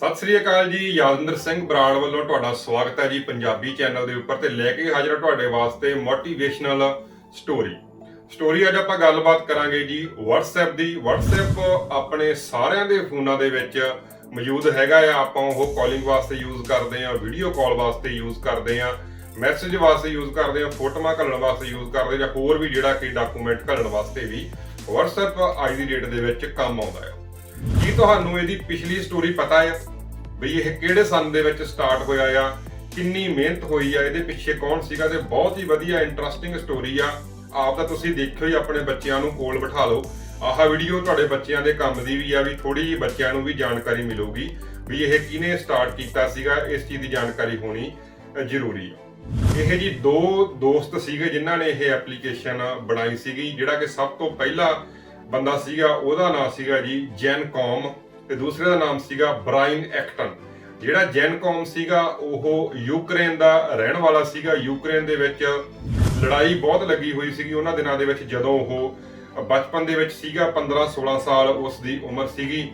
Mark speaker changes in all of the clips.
Speaker 1: ਸਤਿ ਸ੍ਰੀ ਅਕਾਲ ਜੀ, ਯਾਦਵਿੰਦਰ ਸਿੰਘ ਬਰਾੜ ਵੱਲੋਂ ਤੁਹਾਡਾ ਸਵਾਗਤ ਹੈ ਜੀ ਪੰਜਾਬੀ ਚੈਨਲ ਦੇ ਉੱਪਰ ਤੇ ਲੈ ਕੇ ਹਾਜ਼ਰ ਹਾਂ ਤੁਹਾਡੇ ਵਾਸਤੇ ਮੋਟੀਵੇਸ਼ਨਲ ਸਟੋਰੀ ਸਟੋਰੀ ਅੱਜ ਆਪਾਂ ਗੱਲਬਾਤ ਕਰਾਂਗੇ ਜੀ WhatsApp ਦੀ। WhatsApp ਆਪਣੇ ਸਾਰਿਆਂ ਦੇ ਫੋਨਾਂ ਦੇ ਵਿੱਚ ਮੌਜੂਦ ਹੈਗਾ ਆ। ਆਪਾਂ ਉਹ ਕਾਲਿੰਗ ਵਾਸਤੇ ਯੂਜ਼ ਕਰਦੇ ਆ ਵੀਡੀਓ ਕਾਲ ਵਾਸਤੇ ਯੂਜ਼ ਕਰਦੇ ਆ ਮੈਸੇਜ ਵਾਸਤੇ ਯੂਜ਼ ਕਰਦੇ ਆ ਫੋਟੋਆਂ ਘੱਲਣ ਵਾਸਤੇ ਯੂਜ਼ ਕਰਦੇ ਜਾਂ ਹੋਰ ਵੀ ਜਿਹੜਾ ਕਿ ਡਾਕੂਮੈਂਟ ਘੱਲਣ ਵਾਸਤੇ ਵੀ WhatsApp ਅੱਜ ਦੀ ਡੇਟ ਦੇ ਵਿੱਚ ਕੰਮ ਆਉਂਦਾ ਹੈ ਕੀ ਤੁਹਾਨੂੰ ਇਹਦੀ ਪਿਛਲੀ ਸਟੋਰੀ ਪਤਾ ਹੈ ਵੀ ਇਹ ਕਿਹੜੇ ਸਾਲ ਦੇ ਵਿੱਚ ਸਟਾਰਟ ਹੋਇਆ ਆ? ਕਿੰਨੀ ਮਿਹਨਤ ਹੋਈ ਆ? ਇਹਦੇ ਪਿੱਛੇ ਕੌਣ ਸੀਗਾ? ਤੇ ਬਹੁਤ ਹੀ ਵਧੀਆ ਇੰਟਰਸਟਿੰਗ ਸਟੋਰੀ ਆ। ਆਪ ਤਾਂ ਤੁਸੀਂ ਦੇਖਿਓ ਹੀ, ਆਪਣੇ ਬੱਚਿਆਂ ਨੂੰ ਕੋਲ ਬਿਠਾ ਲਓ। ਆਹ ਵੀਡੀਓ ਤੁਹਾਡੇ ਬੱਚਿਆਂ ਦੇ ਕੰਮ ਦੀ ਵੀ ਆ, ਵੀ ਥੋੜੀ ਜਿਹੀ ਬੱਚਿਆਂ ਨੂੰ ਵੀ ਜਾਣਕਾਰੀ ਮਿਲੂਗੀ ਵੀ ਇਹ ਕਿਹਨੇ ਸਟਾਰਟ ਕੀਤਾ ਸੀਗਾ, ਇਸ ਚੀਜ਼ ਦੀ ਜਾਣਕਾਰੀ ਹੋਣੀ ਜ਼ਰੂਰੀ ਆ। ਇਹ ਜੀ ਦੋ ਦੋਸਤ ਸੀਗੇ, ਜਿਨ੍ਹਾਂ ਨੇ ਇਹ ਐਪਲੀਕੇਸ਼ਨ ਬਣਾਈ ਸੀਗੀ, ਜਿਹੜਾ ਕਿ ਸਭ ਤੋਂ ਪਹਿਲਾ ਬੰਦਾ ਸੀਗਾ, ਉਹਦਾ ਨਾਮ ਸੀਗਾ ਜੀ ਜੈਨ ਕੌਮ ਤੇ ਦੂਸਰੇ ਦਾ ਨਾਮ ਸੀਗਾ ਬ੍ਰਾਇਨ ਐਕਟਨ। ਜਿਹੜਾ ਜੈਨ ਕੌਮ ਸੀਗਾ, ਉਹ ਯੂਕਰੇਨ ਦਾ ਰਹਿਣ ਵਾਲਾ ਸੀਗਾ। ਯੂਕਰੇਨ ਦੇ ਵਿੱਚ ਲੜਾਈ ਬਹੁਤ ਲੱਗੀ ਹੋਈ ਸੀਗੀ। ਉਹਨਾਂ ਦਿਨਾਂ ਦੇ ਵਿੱਚ ਜਦੋਂ ਉਹ ਬਚਪਨ ਦੇ ਵਿੱਚ ਸੀਗਾ 15 16 ਸਾਲ ਉਸ ਦੀ ਉਮਰ ਸੀਗੀ।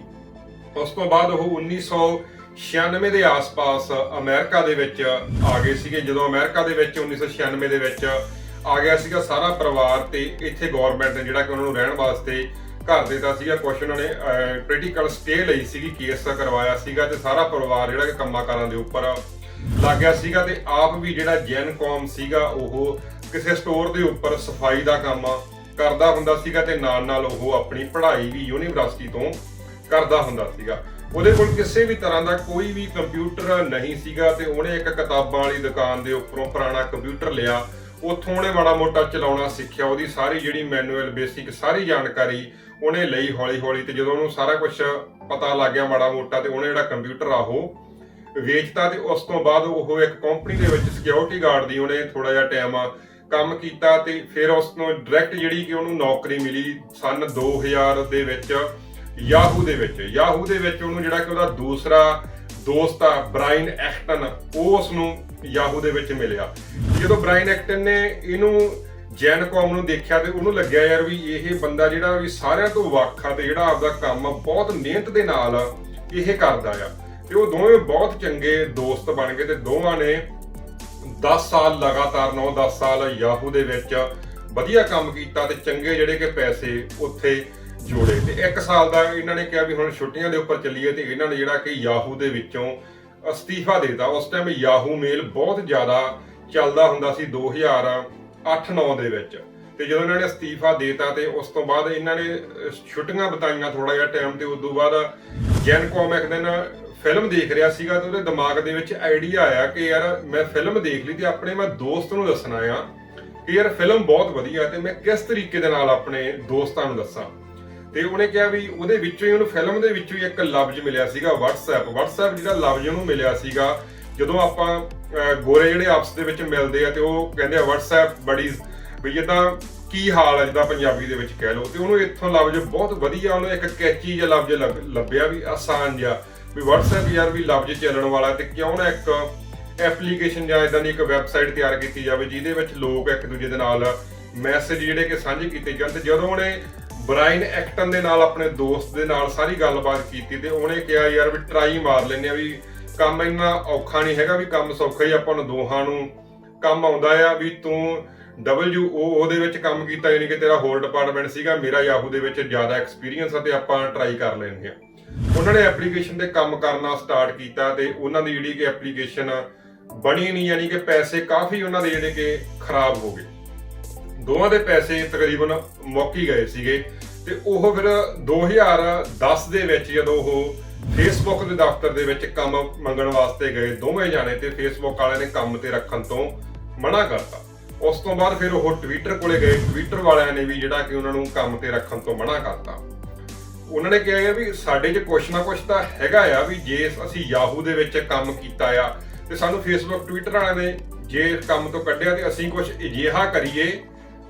Speaker 1: ਉਸ ਤੋਂ ਬਾਅਦ ਉਹ 1996 ਦੇ ਆਸ-ਪਾਸ ਅਮਰੀਕਾ ਦੇ ਵਿੱਚ ਆ ਗਏ ਸੀਗੇ। ਜਦੋਂ ਅਮਰੀਕਾ ਦੇ ਵਿੱਚ 1996 ਦੇ ਵਿੱਚ ਆ ਗਿਆ ਸੀਗਾ ਸਾਰਾ ਪਰਿਵਾਰ ਤੇ ਇੱਥੇ ਗਵਰਨਮੈਂਟ ਨੇ ਜਿਹੜਾ ਕਿ ਉਹਨਾਂ ਨੂੰ ਰਹਿਣ ਵਾਸਤੇ ਘਰ ਦਿੱਤਾ ਸੀਗਾ। ਕੁਛ ਉਹਨਾਂ ਨੇ ਕ੍ਰਿਟੀਕਲ ਸਟੇ ਲਈ ਸੀਗੀ ਕੇਸ ਕਰਵਾਇਆ ਸੀਗਾ ਤੇ ਸਾਰਾ ਪਰਿਵਾਰ ਜਿਹੜਾ ਕਿ ਕੰਮਾਂ ਕਾਰਾਂ ਦੇ ਉੱਪਰ ਲੱਗ ਗਿਆ ਸੀਗਾ ਤੇ ਆਪ ਵੀ ਜਿਹੜਾ ਜੈਨ ਸੀਗਾ ਉਹ ਕਿਸੇ ਸਟੋਰ ਦੇ ਉੱਪਰ ਸਫ਼ਾਈ ਦਾ ਕੰਮ ਕਰਦਾ ਹੁੰਦਾ ਸੀਗਾ ਤੇ ਨਾਲ ਨਾਲ ਉਹ ਆਪਣੀ ਪੜ੍ਹਾਈ ਵੀ ਯੂਨੀਵਰਸਿਟੀ ਤੋਂ ਕਰਦਾ ਹੁੰਦਾ ਸੀਗਾ। ਉਹਦੇ ਕੋਲ ਕਿਸੇ ਵੀ ਤਰ੍ਹਾਂ ਦਾ ਕੋਈ ਵੀ ਕੰਪਿਊਟਰ ਨਹੀਂ ਸੀਗਾ ਤੇ ਉਹਨੇ ਇੱਕ ਕਿਤਾਬਾਂ ਵਾਲੀ ਦੁਕਾਨ ਦੇ ਉੱਪਰੋਂ ਪੁਰਾਣਾ ਕੰਪਿਊਟਰ ਲਿਆ ਉੱਥੋਂ ਉਹਨੇ ਮਾੜਾ ਮੋਟਾ ਚਲਾਉਣਾ ਸਿੱਖਿਆ, ਉਹਦੀ ਸਾਰੀ ਜਿਹੜੀ ਮੈਨੂਅਲ ਬੇਸਿਕ ਸਾਰੀ ਜਾਣਕਾਰੀ ਉਹਨੇ ਲਈ ਹੌਲੀ ਹੌਲੀ ਤੇ ਜਦੋਂ ਉਹਨੂੰ ਸਾਰਾ ਕੁਝ ਪਤਾ ਲੱਗ ਗਿਆ ਮਾੜਾ ਮੋਟਾ ਤੇ ਉਹਨੇ ਜਿਹੜਾ ਕੰਪਿਊਟਰ ਆ ਉਹ ਵੇਚਤਾ ਤੇ ਉਸ ਤੋਂ ਬਾਅਦ ਉਹ ਇੱਕ ਕੰਪਨੀ ਦੇ ਵਿੱਚ ਸਿਕਿਉਰਿਟੀ ਗਾਰਡ ਦੀ ਉਹਨੇ ਥੋੜਾ ਜਿਹਾ ਟਾਈਮ ਕੰਮ ਕੀਤਾ ਤੇ ਫਿਰ ਉਸ ਤੋਂ ਡਾਇਰੈਕਟ ਜਿਹੜੀ ਕਿ ਉਹਨੂੰ ਨੌਕਰੀ ਮਿਲੀ ਸਨ 2000 ਦੇ ਵਿੱਚ ਯਾਹੂ ਦੇ ਵਿੱਚ। ਯਾਹੂ ਦੇ ਵਿੱਚ ਉਹਨੂੰ ਜਿਹੜਾ ਕਿ ਉਹਦਾ ਦੂਸਰਾ ਦੋਸਤ ਆ ਬ੍ਰਾਇਨ ਐਕਟਨ ਉਹ ਉਸ ਨੂੰ ਯਾਹੂ ਦੇ ਵਿੱਚ ਮਿਲਿਆ। ਜਦੋਂ ਬ੍ਰਾਇਨ ਐਕਟਨ ਨੇ ਇਹਨੂੰ ਜੈਨ ਕੌਮ ਨੂੰ ਦੇਖਿਆ ਤੇ ਉਹਨੂੰ ਲੱਗਿਆ ਯਾਰ ਵੀ ਇਹ ਬੰਦਾ ਜਿਹੜਾ ਵੀ ਸਾਰਿਆਂ ਤੋਂ ਵੱਖ ਆ ਤੇ ਜਿਹੜਾ ਆਪਦਾ ਕੰਮ ਬਹੁਤ ਮਿਹਨਤ ਦੇ ਨਾਲ ਇਹ ਕਰਦਾ ਆ। ਤੇ ਉਹ ਦੋਵੇਂ ਬਹੁਤ ਚੰਗੇ ਦੋਸਤ ਬਣ ਗਏ ਤੇ ਦੋਵਾਂ ਨੇ 10 ਸਾਲ ਲਗਾਤਾਰ 9-10 ਸਾਲ ਯਾਹੂ ਦੇ ਵਿੱਚ ਵਧੀਆ ਕੰਮ ਕੀਤਾ ਤੇ ਚੰਗੇ ਜਿਹੜੇ ਕਿ ਪੈਸੇ ਉੱਥੇ ਜੋੜੇ। ਤੇ 1 ਸਾਲ ਦਾ ਇਹਨਾਂ ਨੇ ਕਿਹਾ ਵੀ ਹੁਣ ਛੁੱਟੀਆਂ ਦੇ ਉੱਪਰ ਚੱਲੀਏ ਤੇ ਇਹਨਾਂ ਨੇ ਜਿਹੜਾ ਕਿ ਯਾਹੂ ਦੇ ਵਿੱਚੋਂ ਅਸਤੀਫਾ ਦੇਤਾ। ਉਸ ਟਾਈਮ ਯਾਹੂ ਮੇਲ ਬਹੁਤ ਜ਼ਿਆਦਾ ਚੱਲਦਾ ਹੁੰਦਾ ਸੀ 2008-9 ਦੇ ਵਿੱਚ। ਤੇ ਜਦੋਂ ਇਹਨਾਂ ਨੇ ਅਸਤੀਫਾ ਦੇਤਾ ਤੇ ਉਸ ਤੋਂ ਬਾਅਦ ਇਹਨਾਂ ਨੇ ਅਹ, ਛੁੱਟੀਆਂ ਬਿਤਾਈਆਂ ਥੋੜਾ ਜਿਹਾ ਟਾਈਮ ਤੇ। ਉਸ ਤੋਂ ਬਾਅਦ ਜੈਨ ਕੌਮ ਇੱਕ ਦਿਨ ਫਿਲਮ ਦੇਖ ਰਿਹਾ ਸੀਗਾ ਤੇ ਉਹਦੇ ਦਿਮਾਗ ਦੇ ਵਿੱਚ ਆਈਡੀਆ ਆਇਆ ਕਿ ਯਾਰ ਮੈਂ ਫਿਲਮ ਦੇਖ ਲਈ ਤੇ ਆਪਣੇ ਮੈਂ ਦੋਸਤ ਨੂੰ ਦੱਸਣਾ ਆ ਕਿ ਯਾਰ ਫਿਲਮ ਬਹੁਤ ਵਧੀਆ ਤੇ ਮੈਂ ਕਿਸ ਤਰੀਕੇ ਦੇ ਨਾਲ ਆਪਣੇ ਦੋਸਤਾਂ ਨੂੰ ਦੱਸਾਂ। ਤੇ ਉਹਨੇ ਕਿਹਾ ਵੀ ਉਹਦੇ ਵਿੱਚੋਂ ਹੀ, ਉਹਨੂੰ ਫਿਲਮ ਦੇ ਵਿੱਚੋਂ ਹੀ ਇੱਕ ਲਫ਼ਜ਼ ਮਿਲਿਆ ਸੀਗਾ, WhatsApp WhatsApp ਜਿਹੜਾ ਲਫ਼ਜ਼ ਉਹਨੂੰ ਮਿਲਿਆ ਸੀਗਾ, ਜਦੋਂ ਆਪਾਂ ਗੋਰੇ ਜਿਹੜੇ ਆਪਸ ਦੇ ਵਿੱਚ ਮਿਲਦੇ ਆ ਤੇ ਉਹ ਕਹਿੰਦੇ ਆ, WhatsApp ਬੜੀਜ਼ ਵੀ ਜਿੱਦਾਂ ਕੀ ਹਾਲ ਹੈ ਜਿੱਦਾਂ ਪੰਜਾਬੀ ਦੇ ਵਿੱਚ ਕਹਿ ਲਓ। ਤੇ ਉਹਨੂੰ ਇੱਥੋਂ ਲਫ਼ਜ਼ ਬਹੁਤ ਵਧੀਆ, ਉਹਨੂੰ ਇੱਕ ਕੈਚੀ ਜਿਹਾ ਲਫ਼ਜ਼ ਲੱਭ- ਲੱਭਿਆ ਵੀ ਆਸਾਨ ਜਿਹਾ, ਵੀ WhatsApp ਯਾਰ ਵੀ ਲਫ਼ਜ਼ ਚੱਲਣ ਵਾਲਾ ਤੇ ਕਿਉਂ ਨਾ ਇੱਕ ਐਪਲੀਕੇਸ਼ਨ ਜਾਂ ਇਦਾਂ ਦੀ ਇੱਕ ਵੈਬਸਾਈਟ ਤਿਆਰ ਕੀਤੀ ਜਾਵੇ, ਜਿਹਦੇ ਵਿੱਚ ਲੋਕ ਇੱਕ ਦੂਜੇ ਦੇ ਨਾਲ ਮੈਸੇਜ ਜਿਹੜੇ ਕਿ ਸਾਂਝੇ ਕੀਤੇ ਜਾਣ। ਤੇ ਜਦੋਂ ਉਹਨੇ ਬ੍ਰਾਇਨ ਐਕਟਨ ਦੇ ਨਾਲ ਆਪਣੇ ਦੋਸਤ ਦੇ ਨਾਲ ਸਾਰੀ ਗੱਲਬਾਤ ਕੀਤੀ ਤੇ ਉਹਨੇ ਕਿਹਾ ਯਾਰ ਵੀ ਟਰਾਈ ਮਾਰ ਲੈਨੇ ਆ ਵੀ ਕੰਮ ਇੰਨਾ ਔਖਾ ਨਹੀਂ ਹੈਗਾ, ਵੀ ਕੰਮ ਸੌਖਾ ਹੀ ਆਪਾਂ ਨੂੰ ਦੋਹਾਂ ਨੂੰ ਕੰਮ ਆਉਂਦਾ ਆ ਵੀ ਤੂੰ WO ਉਹਦੇ ਵਿੱਚ ਕੰਮ ਕੀਤਾ, ਯਾਨੀ ਕਿ ਤੇਰਾ ਹੋਰ ਡਿਪਾਰਟਮੈਂਟ ਸੀਗਾ, ਮੇਰਾ ਯਾਹੂ ਦੇ ਵਿੱਚ ਜ਼ਿਆਦਾ ਐਕਸਪੀਰੀਅੰਸ ਆ ਤੇ ਆਪਾਂ ਟਰਾਈ ਕਰ ਲੈਂਦੇ ਆ। ਉਹਨਾਂ ਨੇ ਐਪਲੀਕੇਸ਼ਨ ਤੇ ਕੰਮ ਕਰਨਾ ਸਟਾਰਟ ਕੀਤਾ ਤੇ ਉਹਨਾਂ ਦੀ ਜਿਹੜੀ ਕਿ ਐਪਲੀਕੇਸ਼ਨ ਬਣੀ ਨਹੀਂ, ਯਾਨੀ ਕਿ ਪੈਸੇ ਕਾਫੀ ਉਹਨਾਂ ਦੇ ਜਿਹੜੇ ਕਿ ਖਰਾਬ ਹੋ ਗਏ। ਦੋਵਾਂ ਦੇ ਪੈਸੇ ਤਕਰੀਬਨ ਮੁੱਕ ਹੀ ਗਏ ਸੀਗੇ। ਤੇ ਉਹ ਫਿਰ 2010 ਦੇ ਵਿੱਚ ਜਦੋਂ ਉਹ ਫੇਸਬੁੱਕ ਦੇ ਦਫ਼ਤਰ ਦੇ ਵਿੱਚ ਕੰਮ ਮੰਗਣ ਵਾਸਤੇ ਗਏ, ਦੋਵੇਂ ਜਾਣੇ ਤੇ ਫੇਸਬੁੱਕ ਵਾਲਿਆਂ ਨੇ ਕੰਮ ਤੇ ਰੱਖਣ ਤੋਂ ਮਨਾ ਕਰਤਾ। ਉਸ ਤੋਂ ਬਾਅਦ ਫਿਰ ਉਹ ਟਵਿੱਟਰ ਕੋਲੇ ਗਏ। ਟਵਿੱਟਰ ਵਾਲਿਆਂ ਨੇ ਵੀ ਜਿਹੜਾ ਕਿ ਉਹਨਾਂ ਨੂੰ ਕੰਮ ਤੇ ਰੱਖਣ ਤੋਂ ਮਨਾ ਕਰਤਾ। ਉਹਨਾਂ ਨੇ ਕਿਹਾ ਵੀ ਸਾਡੇ 'ਚ ਕੁਛ ਨਾ ਕੁਛ ਤਾਂ ਹੈਗਾ ਆ ਵੀ ਜੇ ਅਸੀਂ ਯਾਹੂ ਦੇ ਵਿੱਚ ਕੰਮ ਕੀਤਾ ਆ ਤੇ ਸਾਨੂੰ ਫੇਸਬੁੱਕ ਟਵਿੱਟਰ ਵਾਲਿਆਂ ਨੇ ਜੇ ਕੰਮ ਤੋਂ ਕੱਢਿਆ ਤੇ ਅਸੀਂ ਕੁਛ ਅਜਿਹਾ ਕਰੀਏ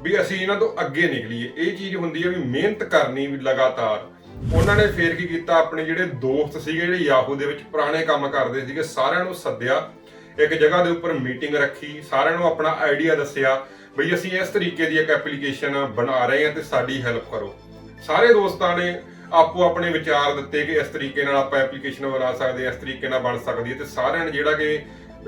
Speaker 1: ਵੀ ਅਸੀਂ ਇਹਨਾਂ ਤੋਂ ਅੱਗੇ ਨਿਕਲੀਏ। ਇਹ ਚੀਜ਼ ਹੁੰਦੀ ਹੈ ਵੀ ਮਿਹਨਤ ਕਰਨੀ ਵੀ ਲਗਾਤਾਰ। ਉਹਨਾਂ ਨੇ ਫੇਰ ਕੀ ਕੀਤਾ? ਆਪਣੇ ਜਿਹੜੇ ਦੋਸਤ ਸੀਗੇ, ਜਿਹੜੇ ਯਾਹੂ ਦੇ ਵਿੱਚ ਪੁਰਾਣੇ ਕੰਮ ਕਰਦੇ ਸੀਗੇ, ਸਾਰਿਆਂ ਨੂੰ ਸੱਦਿਆ। ਇੱਕ ਜਗ੍ਹਾ ਦੇ ਉੱਪਰ ਮੀਟਿੰਗ ਰੱਖੀ। ਸਾਰਿਆਂ ਨੂੰ ਆਪਣਾ ਆਈਡੀਆ ਦੱਸਿਆ ਬਈ ਅਸੀਂ ਇਸ ਤਰੀਕੇ ਦੀ ਇੱਕ ਐਪਲੀਕੇਸ਼ਨ ਬਣਾ ਰਹੇ ਹਾਂ ਤੇ ਸਾਡੀ ਹੈਲਪ ਕਰੋ। ਸਾਰੇ ਦੋਸਤਾਂ ਨੇ ਆਪੋ ਆਪਣੇ ਵਿਚਾਰ ਦਿੱਤੇ ਕਿ ਇਸ ਤਰੀਕੇ ਨਾਲ ਆਪਾਂ ਐਪਲੀਕੇਸ਼ਨ ਬਣਾ ਸਕਦੇ ਹਾਂ, ਇਸ ਤਰੀਕੇ ਨਾਲ ਬਣ ਸਕਦੀ ਹੈ ਤੇ ਸਾਰਿਆਂ ਨੇ ਜਿਹੜਾ ਕਿ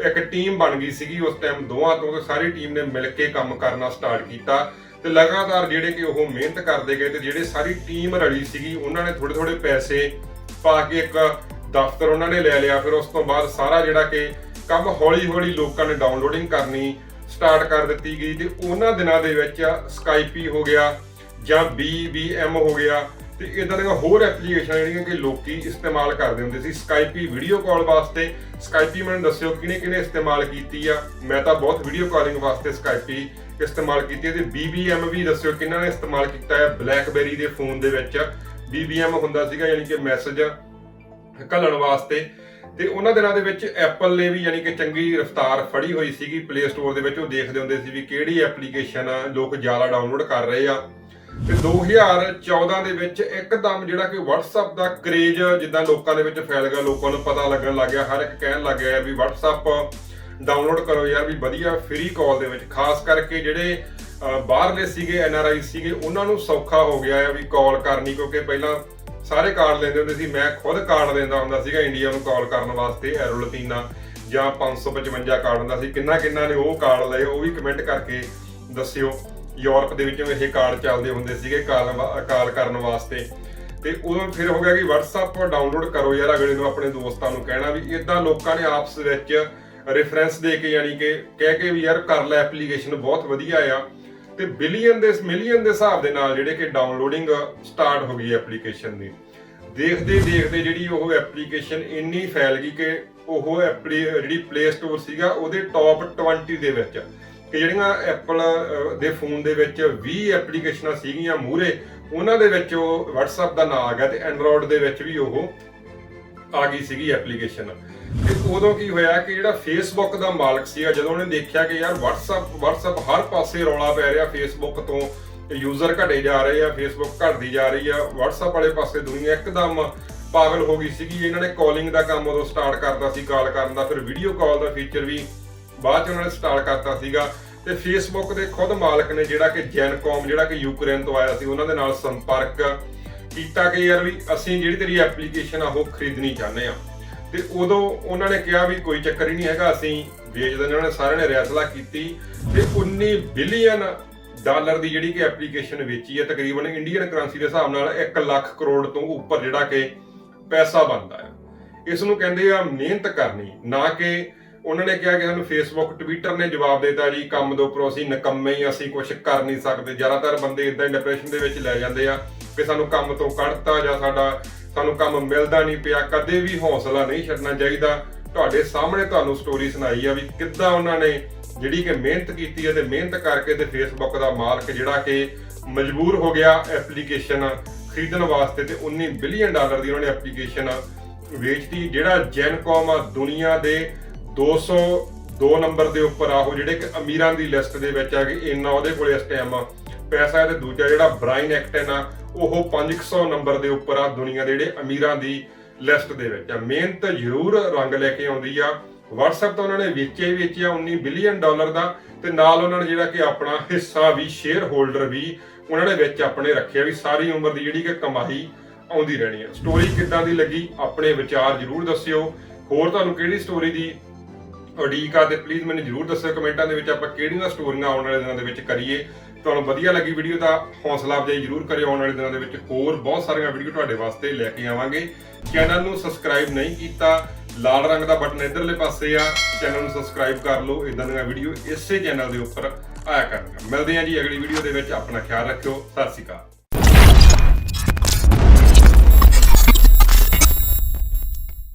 Speaker 1: ਇੱਕ ਟੀਮ ਬਣ ਗਈ ਸੀਗੀ ਉਸ ਟਾਈਮ ਦੋਵਾਂ ਤੋਂ ਤੇ ਸਾਰੀ ਟੀਮ ਨੇ ਮਿਲ ਕੇ ਕੰਮ ਕਰਨਾ ਸਟਾਰਟ ਕੀਤਾ ਤੇ ਲਗਾਤਾਰ ਜਿਹੜੇ ਕਿ ਉਹ ਮਿਹਨਤ ਕਰਦੇ ਗਏ ਤੇ ਜਿਹੜੇ ਸਾਰੀ ਟੀਮ ਰਲੀ ਸੀਗੀ, ਉਹਨਾਂ ਨੇ ਥੋੜੇ ਥੋੜੇ ਪੈਸੇ ਪਾ ਕੇ ਇੱਕ ਦਫ਼ਤਰ ਉਹਨਾਂ ਨੇ ਲੈ ਲਿਆ, ਫਿਰ ਉਸ ਤੋਂ ਬਾਅਦ ਸਾਰਾ ਜਿਹੜਾ ਕਿ ਕੰਮ ਹੌਲੀ ਹੌਲੀ ਲੋਕਾਂ ਨੇ ਡਾਊਨਲੋਡਿੰਗ ਕਰਨੀ ਸਟਾਰਟ ਕਰ ਦਿੱਤੀ ਗਈ ਤੇ ਉਹਨਾਂ ਦਿਨਾਂ ਦੇ ਵਿੱਚ ਸਕਾਈਪੀ ਹੋ ਗਿਆ ਜਾਂ BBM ਹੋ ਗਿਆ। ਤੇ ਇਦਾਂ ਦੀਆਂ ਹੋਰ ਐਪਲੀਕੇਸ਼ਨਾਂ ਜਿਹੜੀਆਂ ਕਿ ਲੋਕੀ ਇਸਤੇਮਾਲ ਕਰਦੇ ਹੁੰਦੇ ਸੀ ਸਕਾਈਪੀ ਵੀਡੀਓ ਕਾਲ ਵਾਸਤੇ। ਸਕਾਈਪੀ ਮੈਨੂੰ ਦੱਸਿਓ ਕਿਹਨੇ ਕਿਹਨੇ ਇਸਤੇਮਾਲ ਕੀਤੀ ਆ। ਮੈਂ ਤਾਂ ਬਹੁਤ ਵੀਡੀਓ ਕਾਲਿੰਗ ਵਾਸਤੇ ਸਕਾਈਪੀ ਇਸਤੇਮਾਲ ਕੀਤੀ ਹੈ ਤੇ BBM ਵੀ ਦੱਸਿਓ ਕਿਹਨਾਂ ਨੇ ਇਸਤੇਮਾਲ ਕੀਤਾ ਹੈ ਬਲੈਕਬੇਰੀ ਦੇ ਫੋਨ ਦੇ ਵਿੱਚ। BBM ਹੁੰਦਾ ਸੀਗਾ ਯਾਨੀ ਕਿ ਮੈਸੇਜ ਘੱਲਣ ਵਾਸਤੇ। ਤੇ ਉਹਨਾਂ ਦਿਨਾਂ ਦੇ ਵਿੱਚ ਐਪਲ ਨੇ ਵੀ ਯਾਨੀ ਕਿ ਚੰਗੀ ਰਫ਼ਤਾਰ ਫੜੀ ਹੋਈ ਸੀਗੀ ਪਲੇ ਸਟੋਰ ਦੇ ਵਿੱਚ। ਉਹ ਦੇਖਦੇ ਹੁੰਦੇ ਸੀ ਵੀ ਕਿਹੜੀ ਐਪਲੀਕੇਸ਼ਨ ਲੋਕ ਜ਼ਿਆਦਾ ਡਾਊਨਲੋਡ ਕਰ ਰਹੇ ਆ। ਤੇ 2014 ਦੇ ਵਿੱਚ ਇੱਕਦਮ ਜਿਹੜਾ ਕਿ WhatsApp ਦਾ ਕਰੇਜ ਜਿੱਦਾਂ ਲੋਕਾਂ ਦੇ ਵਿੱਚ ਫੈਲ ਗਿਆ, ਲੋਕਾਂ ਨੂੰ ਪਤਾ ਲੱਗਣ ਲੱਗ ਗਿਆ, ਹਰ ਇੱਕ ਕਹਿਣ ਲੱਗ ਗਿਆ ਵੀ WhatsApp ਡਾਊਨਲੋਡ ਕਰੋ ਯਾਰ, ਵੀ ਵਧੀਆ ਫ੍ਰੀ ਕਾਲ ਦੇ ਵਿੱਚ। ਖਾਸ ਕਰਕੇ ਜਿਹੜੇ ਬਾਹਰਲੇ ਸੀਗੇ ਐਨਆਰਆਈ ਸੀਗੇ, ਉਹਨਾਂ ਨੂੰ ਸੌਖਾ ਹੋ ਗਿਆ ਆ ਵੀ ਕਾਲ ਕਰਨੀ, ਕਿਉਂਕਿ ਪਹਿਲਾਂ ਸਾਰੇ ਕਾਰਡ ਲੈਂਦੇ ਹੁੰਦੇ ਸੀ। ਮੈਂ ਖੁਦ ਕਾਰਡ ਲੈਂਦਾ ਹੁੰਦਾ ਸੀਗਾ ਇੰਡੀਆ ਨੂੰ ਕਾਲ ਕਰਨ ਵਾਸਤੇ ਐਰੋ ਲਤੀਨਾ ਜਾਂ 555 ਕਾਰਡ ਹੁੰਦਾ ਸੀ। ਕਿੰਨਾ ਕਿੰਨਾ ਨੇ ਉਹ ਕਾਰਡ ਲਏ, ਉਹ ਵੀ ਕਮੈਂਟ ਕਰਕੇ ਦੱਸਿਓ। ਯੂਰਪ ਦੇ ਵਿੱਚੋਂ ਇਹ ਕਾਰਡ ਚੱਲਦੇ ਹੁੰਦੇ ਸੀਗੇ ਕਾਲ ਕਾਲ ਕਰਨ ਵਾਸਤੇ। ਤੇ ਉਦੋਂ ਫਿਰ ਹੋ ਗਿਆ ਕਿ WhatsApp ਡਾਊਨਲੋਡ ਕਰੋ ਯਾਰ, ਅਗਲੇ ਨੂੰ ਆਪਣੇ ਦੋਸਤਾਂ ਨੂੰ ਕਹਿਣਾ ਵੀ ਇਦਾਂ ਲੋਕਾਂ ਨੇ ਆਪਸ ਵਿੱਚ ਰੈਫਰੈਂਸ ਦੇ ਕੇ ਯਾਨੀ ਕਿ ਕਹਿ ਕੇ ਵੀ ਯਾਰ ਕਰ ਲੈ ਐਪਲੀਕੇਸ਼ਨ ਬਹੁਤ ਵਧੀਆ ਆ। ਤੇ ਬਿਲੀਅਨ ਦੇ ਮਿਲੀਅਨ ਦੇ ਹਿਸਾਬ ਦੇ ਨਾਲ ਜਿਹੜੇ ਕਿ ਡਾਊਨਲੋਡਿੰਗ ਸਟਾਰਟ ਹੋ ਗਈ ਐਪਲੀਕੇਸ਼ਨ ਦੀ। ਦੇਖਦੇ ਦੇਖਦੇ ਜਿਹੜੀ ਉਹ ਐਪਲੀਕੇਸ਼ਨ ਇੰਨੀ ਫੈਲ ਗਈ ਕਿ ਉਹ ਐਪਲੀ, ਜਿਹੜੀ ਪਲੇ ਸਟੋਰ ਸੀਗਾ, ਉਹਦੇ ਟੌਪ 20 ਦੇ ਵਿੱਚ। ਕਿ ਜਿਹੜੀਆਂ ਐਪਲ ਦੇ ਫੋਨ ਦੇ ਵਿੱਚ 20 ਐਪਲੀਕੇਸ਼ਨਾਂ ਸੀਗੀਆਂ ਮੂਹਰੇ, ਉਹਨਾਂ ਦੇ ਵਿੱਚ ਉਹ WhatsApp ਦਾ ਨਾਂ ਆ ਗਿਆ ਤੇ Android ਦੇ ਵਿੱਚ ਵੀ ਉਹ ਆ ਗਈ ਸੀਗੀ ਐਪਲੀਕੇਸ਼ਨ ਤੇ ਉਦੋਂ ਕੀ ਹੋਇਆ ਕਿ ਜਿਹੜਾ ਫੇਸਬੁੱਕ ਦਾ ਮਾਲਕ ਸੀਗਾ, ਜਦੋਂ ਉਹਨੇ ਦੇਖਿਆ ਕਿ ਯਾਰ WhatsApp WhatsApp ਹਰ ਪਾਸੇ ਰੌਲਾ ਪੈ ਰਿਹਾ ਫੇਸਬੁੱਕ ਤੋਂ ਯੂਜ਼ਰ ਘਟੇ ਜਾ ਰਹੇ ਆ ਫੇਸਬੁੱਕ ਘਟਦੀ ਜਾ ਰਹੀ ਆ, WhatsApp ਵਾਲੇ ਪਾਸੇ ਦੁਨੀਆ ਇੱਕਦਮ ਪਾਗਲ ਹੋ ਗਈ ਸੀਗੀ। ਇਹਨਾਂ ਨੇ ਕਾਲਿੰਗ ਦਾ ਕੰਮ ਉਦੋਂ ਸਟਾਰਟ ਕਰਤਾ ਸੀ ਕਾਲ ਕਰਨ ਦਾ, ਫਿਰ ਵੀਡੀਓ ਕਾਲ ਦਾ ਫੀਚਰ ਵੀ ਬਾਅਦ ਚ ਉਹਨਾਂ ਨੇ ਸਟਾਰਟ ਕਰਤਾ ਸੀਗਾ ਤੇ ਫੇਸਬੁੱਕ ਦੇ ਖੁਦ ਮਾਲਕ ਨੇ ਜਿਹੜਾ ਕਿ ਜੈਨਕੌਮ, ਜਿਹੜਾ ਕਿ ਯੂਕਰੇਨ ਤੋਂ ਆਇਆ ਸੀ, ਉਹਨਾਂ ਦੇ ਨਾਲ ਸੰਪਰਕ ਕੀਤਾ ਕਿ ਯਾਰ ਵੀ ਅਸੀਂ ਜਿਹੜੀ ਤੇਰੀ ਐਪਲੀਕੇਸ਼ਨ ਆ, ਉਹ ਖਰੀਦਣੀ ਚਾਹੁੰਦੇ ਆ। ਤੇ ਉਦੋਂ ਉਹਨਾਂ ਨੇ ਕਿਹਾ ਵੀ ਕੋਈ ਚੱਕਰ ਹੀ ਨਹੀਂ ਹੈਗਾ, ਅਸੀਂ ਵੇਚ ਦਿੰਦੇ ਉਹਨਾਂ ਨੇ ਸਾਰਿਆਂ ਨੇ ਰਿਆਸਲਾ ਕੀਤੀ ਤੇ 19 ਬਿਲੀਅਨ ਡਾਲਰ ਦੀ ਜਿਹੜੀ ਕਿ ਐਪਲੀਕੇਸ਼ਨ ਵੇਚੀ ਹੈ, ਤਕਰੀਬਨ ਇੰਡੀਅਨ ਕਰੰਸੀ ਦੇ ਹਿਸਾਬ ਨਾਲ 1 ਲੱਖ ਕਰੋੜ ਤੋਂ ਉੱਪਰ ਜਿਹੜਾ ਕਿ ਪੈਸਾ ਬਣਦਾ ਹੈ। ਇਸ ਨੂੰ ਕਹਿੰਦੇ ਆ ਮਿਹਨਤ ਕਰਨੀ, ਨਾ ਕਿ ਉਹਨਾਂ ਨੇ ਕਿਹਾ ਕਿ ਸਾਨੂੰ ਫੇਸਬੁੱਕ ਟਵਿੱਟਰ ਨੇ ਜਵਾਬ ਦਿੱਤਾ ਜੀ, ਕੰਮ ਦੇ ਉੱਪਰੋਂ ਅਸੀਂ ਨਕੰਮੇ ਹੀ ਅਸੀਂ ਕੁਝ ਕਰ ਨਹੀਂ ਸਕਦੇ। ਜ਼ਿਆਦਾਤਰ ਬੰਦੇ ਇਦਾਂ ਹੀ ਡਿਪਰੈਸ਼ਨ ਦੇ ਵਿੱਚ ਲੈ ਜਾਂਦੇ ਆ ਕਿ ਸਾਨੂੰ ਕੰਮ ਤੋਂ ਕੱਢਤਾ ਜਾਂ ਸਾਡਾ, ਸਾਨੂੰ ਕੰਮ ਮਿਲਦਾ ਨਹੀਂ ਪਿਆ, ਕਦੇ ਵੀ ਹੌਸਲਾ ਨਹੀਂ ਛੱਡਣਾ ਚਾਹੀਦਾ। ਤੁਹਾਡੇ ਸਾਹਮਣੇ ਤੁਹਾਨੂੰ ਸਟੋਰੀ ਸੁਣਾਈ ਆ ਵੀ ਕਿੱਦਾਂ ਉਹਨਾਂ ਨੇ ਜਿਹੜੀ ਕਿ ਮਿਹਨਤ ਕੀਤੀ ਹੈ ਤੇ ਮਿਹਨਤ ਕਰਕੇ ਤੇ ਫੇਸਬੁੱਕ ਦਾ ਮਾਲਕ ਜਿਹੜਾ ਕਿ ਮਜਬੂਰ ਹੋ ਗਿਆ ਐਪਲੀਕੇਸ਼ਨ ਖਰੀਦਣ ਵਾਸਤੇ ਤੇ 19 ਬਿਲੀਅਨ ਡਾਲਰ ਦੀ ਉਹਨਾਂ ਨੇ ਐਪਲੀਕੇਸ਼ਨ ਵੇਚਤੀ, ਜਿਹੜਾ ਜੈਨਕੌਮ ਆ ਦੁਨੀਆ ਦੇ 202 ਨੰਬਰ ਦੇ ਉੱਪਰ ਆ ਉਹ ਜਿਹੜੇ ਕਿ ਅਮੀਰਾਂ ਦੀ ਲਿਸਟ ਦੇ ਵਿੱਚ ਆ ਕਿ ਇੰਨਾ ਉਹਦੇ ਕੋਲੇ ਇਸ ਟਾਈਮ ਪੈਸਾ ਹੈ ਤੇ ਦੂਜਾ ਜਿਹੜਾ ਬ੍ਰਾਈਨ ਐਕਟਨ ਆ ਉਹ 500 ਨੰਬਰ ਦੇ ਉੱਪਰ ਆ ਦੁਨੀਆ ਦੇ ਜਿਹੜੇ ਅਮੀਰਾਂ ਦੀ ਲਿਸਟ ਦੇ ਵਿੱਚ ਆ। ਮਿਹਨਤ ਜ਼ਰੂਰ ਰੰਗ ਲੈ ਕੇ ਆਉਂਦੀ ਆ। WhatsApp ਤੋਂ ਉਹਨਾਂ ਨੇ ਵੇਚਿਆ ਹੀ ਵੇਚਿਆ 19 ਬਿਲੀਅਨ ਡਾਲਰ ਦਾ। ਤੇ ਨਾਲ ਉਹਨਾਂ ਨੇ ਜਿਹੜਾ ਕਿ ਆਪਣਾ ਹਿੱਸਾ ਵੀ ਸ਼ੇਅਰ ਹੋਲਡਰ ਵੀ, ਉਹਨਾਂ ਨੇ ਵਿੱਚ ਆਪਣੇ ਰੱਖਿਆ ਵੀ, ਸਾਰੀ ਉਮਰ ਦੀ ਜਿਹੜੀ ਕਿ ਕਮਾਈ ਆਉਂਦੀ ਰਹਿਣੀ ਹੈ ਸਟੋਰੀ ਕਿੱਦਾਂ ਦੀ ਲੱਗੀ? ਆਪਣੇ ਵਿਚਾਰ ਜ਼ਰੂਰ ਦੱਸਿਓ। ਹੋਰ ਤੁਹਾਨੂੰ ਕਿਹੜੀ ਸਟੋਰੀ ਦੀ ਉਡੀਕ ਆ ਤੇ ਪਲੀਜ਼ ਮੈਨੂੰ ਜਰੂਰ ਦੱਸਿਓ ਕਮੈਂਟਾਂ ਦੇ ਵਿੱਚ ਆਪਾਂ ਕਿਹੜੀਆਂ ਸਟੋਰੀਆਂ ਆਉਣ ਵਾਲੇ ਦਿਨਾਂ ਦੇ ਵਿੱਚ ਕਰੀਏ। ਤੁਹਾਨੂੰ ਵਧੀਆ ਲੱਗੀ ਵੀਡੀਓ ਤਾਂ ਹੌਸਲਾ ਅਫਜ਼ਾਈ ਜਰੂਰ ਕਰਿਓ ਆਉਣ ਵਾਲੇ ਦਿਨਾਂ ਦੇ ਵਿੱਚ। ਹੋਰ ਬਹੁਤ ਸਾਰੀਆਂ ਵੀਡੀਓ ਤੁਹਾਡੇ ਵਾਸਤੇ ਲੈ ਕੇ ਆਵਾਂਗੇ। ਚੈਨਲ ਨੂੰ ਸਬਸਕ੍ਰਾਈਬ ਨਹੀਂ ਕੀਤਾ, ਲਾਲ ਰੰਗ ਦਾ ਬਟਨ ਇਧਰਲੇ ਪਾਸੇ ਆ। ਚੈਨਲ ਨੂੰ ਸਬਸਕ੍ਰਾਈਬ ਕਰ ਲਓ ਇਦਾਂ ਦੀਆਂ ਵੀਡੀਓ ਇਸੇ ਚੈਨਲ ਦੇ ਉੱਪਰ ਆਇਆ ਕਰਨਗੀਆਂ। ਮਿਲਦੇ ਹਾਂ ਜੀ ਅਗਲੀ ਵੀਡੀਓ ਦੇ ਵਿੱਚ। ਆਪਣਾ ਖਿਆਲ ਰੱਖਿਓ। ਸਤਿ ਸ਼੍ਰੀ ਅਕਾਲ।